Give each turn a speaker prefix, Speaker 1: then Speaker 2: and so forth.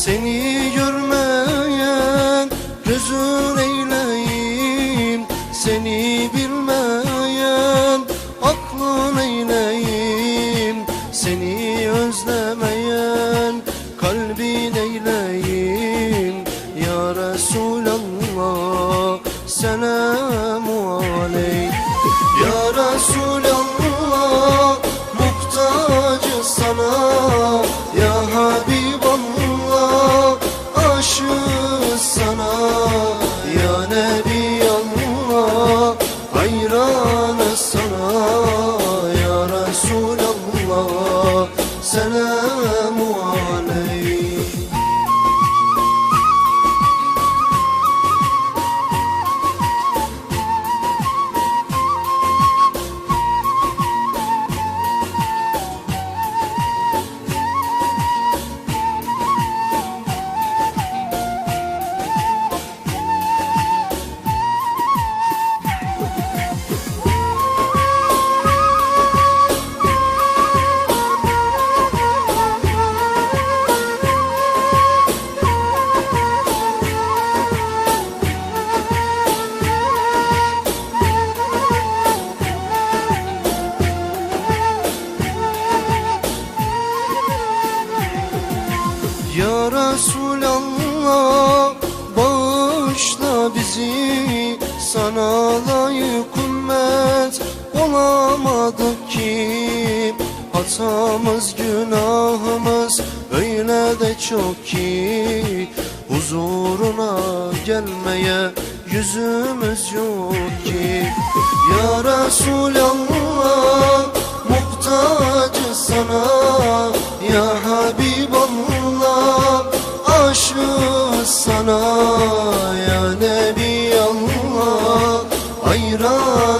Speaker 1: Seni görmeyen gözüm Aşık sana Ya Nebi Allah Hayranı sana Ya Resulallah. Selamu Ya Resulallah bağışla bizi. Sana layık ümmet olamadık ki. Hatamız günahımız öyle de çok ki. Huzuruna gelmeye yüzümüz yok ki sana Ya Nebi Allah hayranı